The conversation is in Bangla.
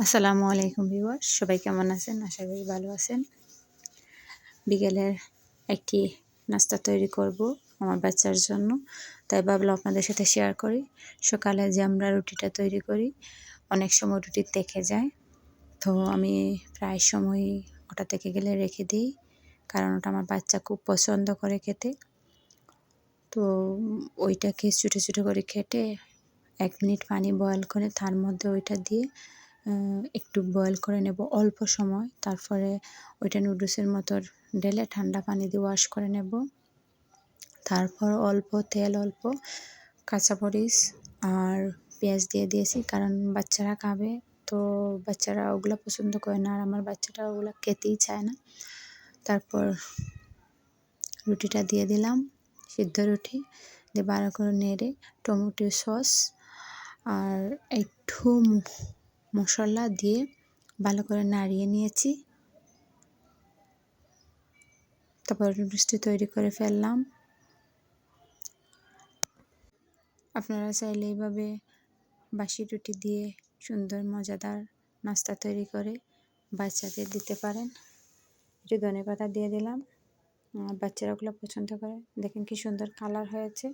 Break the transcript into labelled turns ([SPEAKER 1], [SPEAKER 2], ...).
[SPEAKER 1] আসসালামু আলাইকুম ভিউয়ার সবাই কেমন আছেন? আশা করি ভালো আছেন। বিকেলের একটি নাস্তা তৈরি করব আমার বাচ্চার জন্য। তাই ভাবলাম আপনাদের সাথে শেয়ার করি। সকালে যে আমরা রুটিটা তৈরি করি, অনেক সময় রুটি দেখে যায়। তো আমি প্রায় সময় ওটা থেকে গেলে রেখে দিই, কারণ ওটা আমার বাচ্চা খুব পছন্দ করে খেতে। তো ওইটাকে ছোটো ছোটো করে খেটে এক মিনিট পানি বয়ল করে তার মধ্যে ওইটা দিয়ে একটু বয়েল করে নেব অল্প সময়। তারপরে ওইটা নুডলসের মতো ঢেলে ঠান্ডা পানি দিয়ে ওয়াশ করে নেব। তারপর অল্প তেল, অল্প কাঁচা কাঁচামরিচ আর পেঁয়াজ দিয়ে দিয়েছি, কারণ বাচ্চারা খাবে। তো বাচ্চারা ওগুলো পছন্দ করে না, আর আমার বাচ্চাটা ওগুলো খেতেই চায় না। তারপর রুটিটা দিয়ে দিলাম, সিদ্ধ রুটি, দিয়ে বারো করে নেড়ে, টমেটো সস আর একটু মশলা দিয়ে ভালো করে নাড়িয়ে নিয়েছি। তারপর মিষ্টি তৈরি করে ফেললাম। আপনারা চাইলে এইভাবে বাসি রুটি দিয়ে সুন্দর মজাদার নাস্তা তৈরি করে বাচ্চাদের দিতে পারেন। একটু ধনে পাতা দিয়ে দিলাম। বাচ্চারা ওগুলো পছন্দ করে। দেখেন কি সুন্দর কালার হয়েছে।